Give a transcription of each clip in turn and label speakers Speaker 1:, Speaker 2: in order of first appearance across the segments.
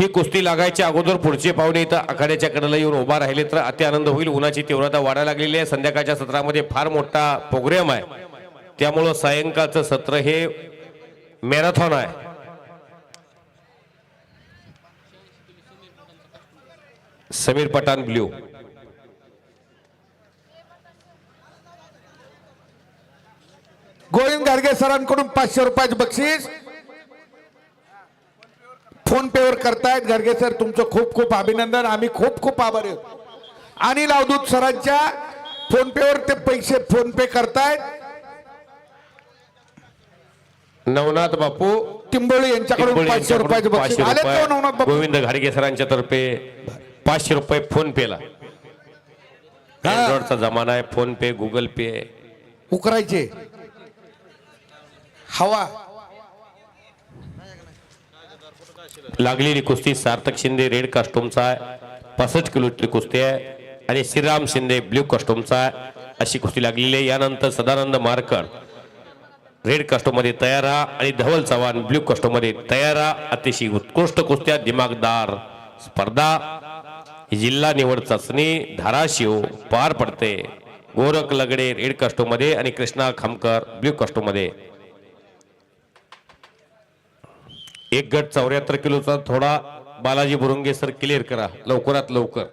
Speaker 1: ही कुस्ती लागायच्या अगोदर पुढचे पाहुणे इथं आखाड्याच्या कडेला येऊन उभा राहिले तर अति आनंद होईल. उन्हाची तीव्रता वाढायला लागलेली आहे. संध्याकाळच्या सत्रामध्ये फार मोठा प्रोग्राम आहे. त्यामुळं सायंकाळचं सत्र हे मॅरेथॉन आहे. समीर पठाण ब्ल्यू
Speaker 2: गोविंद गाडगे सरांकडून पाचशे रुपयाचे बक्षीस. फोन पे वर करतायत गाडगे सर तुमचं खूप खूप अभिनंदन. आम्ही खूप खूप आभारी आहोत. अनिल अवधूत सरांच्या फोन पे वर ते पैसे फोन पे करतायत.
Speaker 1: नवनाथ बापू
Speaker 2: टिंबोळी यांच्याकडून पाचशे रुपयाचे आले तो नवनाथ बापू?
Speaker 1: गोविंद घाडगे सरांच्या तर्फे पाचशे रुपये फोन पेला अँड्रॉइडचा जमाना आहे फोन पे गुगल पे.
Speaker 2: उकरायचे. हवा.
Speaker 1: लागलेली कुस्ती सार्थक शिंदे रेड कास्टूमचा आहे. पासष्ट किलोची कुस्ती आहे. आणि श्रीराम शिंदे ब्ल्यू कॉस्ट्युमचा आहे. अशी कुस्ती लागलेली आहे. यानंतर सदानंद मारकर रेड कास्टोमध्ये तयार राहा. आणि धवल चव्हाण ब्ल्यू कास्टोमध्ये तयार राहा. अतिशय उत्कृष्ट कुस्त्या दिमागदार स्पर्धा. ही जिल्हा निवड चाचणी धाराशिव पार पडते. गोरख लगडे रेड कास्टोमध्ये आणि कृष्णा खामकर ब्ल्यू कास्टोमध्ये एक गट चौऱ्याहत्तर किलोचा थोडा बालाजी बुरुंगे सर क्लिअर करा. लवकरात लवकर.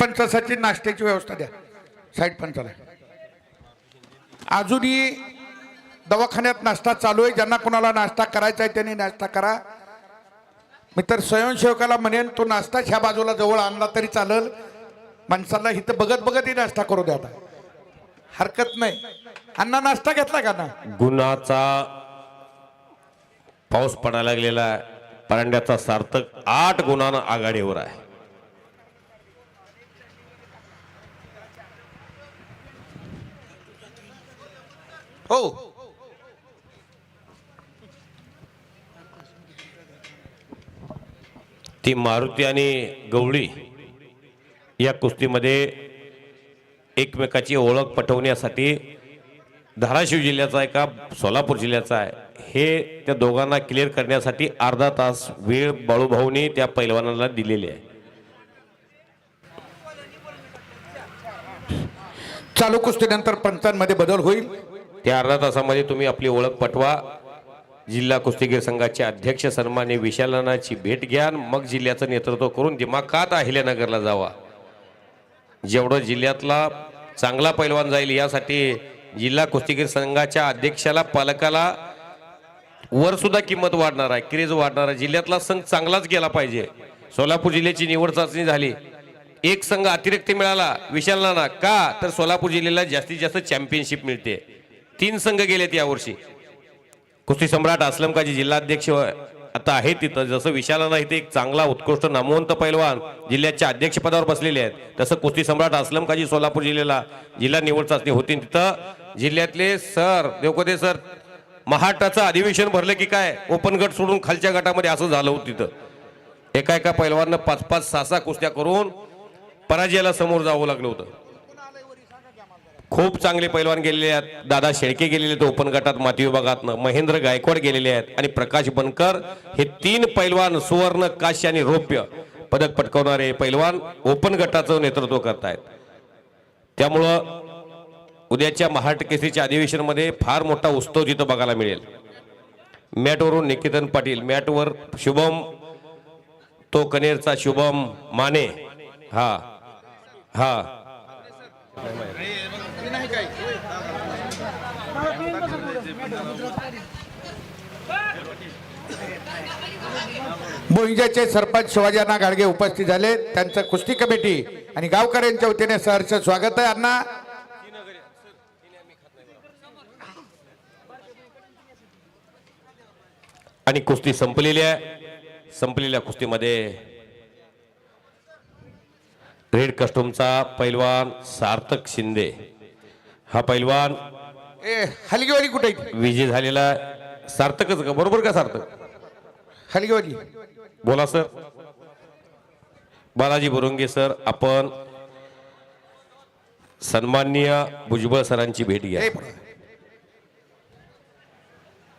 Speaker 2: पंचासाठी नाश्त्याची व्यवस्था द्या. साईड पंचाला अजूनही दवाखान्यात नाश्ता चालू आहे. ज्यांना कोणाला नाश्ता करायचा आहे त्यांनी नाश्ता करा. मी तर स्वयंसेवकाला म्हणेन तो नाश्ता ह्या बाजूला जवळ आणला तरी चालेल. माणसाला इथं बघत बघतही नाश्ता करू द्या आता. हरकत नाही. अण्णा नाश्ता घेतला का ना?
Speaker 1: गुन्हाचा पाऊस पडायला लागलेला आहे. परांड्याचा सार्थक आठ गुणानं आघाडीवर आहे.
Speaker 2: हो.
Speaker 1: ती मारुती आणि गवळी या कुस्तीमध्ये एकमेकाची ओळख पटवण्यासाठी धाराशिव जिल्ह्याचा आहे का सोलापूर जिल्ह्याचा आहे? हे त्या दोघांना क्लिअर करण्यासाठी अर्धा तास वेळ बाळूभाऊने त्या पैलवानाला दिलेली आहे.
Speaker 2: चालू कुस्तीनंतर पंचांमध्ये बदल होईल.
Speaker 1: त्या अर्धा तासामध्ये तुम्ही आपली ओळख पटवा. जिल्हा कुस्तीगीर संघाचे अध्यक्ष सन्मान्य विशालनाची भेट घ्या मग जिल्ह्याचं नेतृत्व करून दिमाखात अहिल्यानगरला जावा. जेवढं जिल्ह्यातला चांगला पैलवान जाईल यासाठी जिल्हा कुस्तीगीर संघाच्या अध्यक्षाला पालकाला वर सुद्धा किंमत वाढणार आहे क्रेज वाढणार आहे. जिल्ह्यातला संघ चांगलाच गेला पाहिजे. सोलापूर जिल्ह्याची निवड चाचणी झाली. एक संघ अतिरिक्त मिळाला. विशाल नाना का? तर सोलापूर जिल्ह्याला जास्तीत जास्त चॅम्पियनशिप मिळते. तीन संघ गेलेत यावर्षी. कुस्ती सम्राट असलम काजी जिल्हाध्यक्ष आता आहे तिथं. जसं विशालाला इथे एक चांगला उत्कृष्ट नामवंत पैलवान जिल्ह्याच्या अध्यक्षपदावर बसलेले आहेत. तसं कुस्ती सम्राट असलम काजी सोलापूर जिल्ह्याला जिल्हा निवड चाचणी होती. तिथं जिल्ह्यातले सर देवकोदे सर महाटाचं अधिवेशन भरलं की काय? ओपन गट सोडून खालच्या गटामध्ये असं झालं होतं तिथं. एका एका पैलवाननं पाच पाच सहा सहा कुस्त्या करून पराजयाला समोर जावं लागलं होतं. खूप चांगले पैलवान गेलेले आहेत. दादा शेळके गेलेले आहेत ओपन गटात माती विभागातनं. महेंद्र गायकवाड गेलेले आहेत. आणि प्रकाश बनकर हे तीन पैलवान सुवर्ण काश्य आणि रौप्य पदक पटकावणारे पैलवान ओपन गटाचं नेतृत्व करत आहेत त्यामुळं उद्याच्या महाराष्ट्र केसरीच्या अधिवेशनामध्ये फार मोठा उत्सव तिथं बघायला मिळेल. मॅटवरून निकेतन पाटील मॅटवर शुभम तो कनेरचा शुभम माने. हा हा.
Speaker 2: बोईंजाचे सरपंच शिवाजीना गाडगे उपस्थित झाले. त्यांचं कुस्ती कमिटी आणि गावकऱ्यांच्या वतीने सहर्ष स्वागत आहे. अण्णा.
Speaker 1: आणि कुस्ती संपलेली आहे. संपलेल्या कुस्तीमध्ये रेड कस्टोमचा पैलवान सार्थक शिंदे हा पैलवान
Speaker 2: ए हलगीवाली कुठे?
Speaker 1: विजय झालेला. सार्थकच का बरोबर का सार्थक
Speaker 2: हलगीवाली
Speaker 1: बोला सर बालाजी बोरुंगे सर आपण सन्माननीय भुजबळ सरांची भेट घ्या.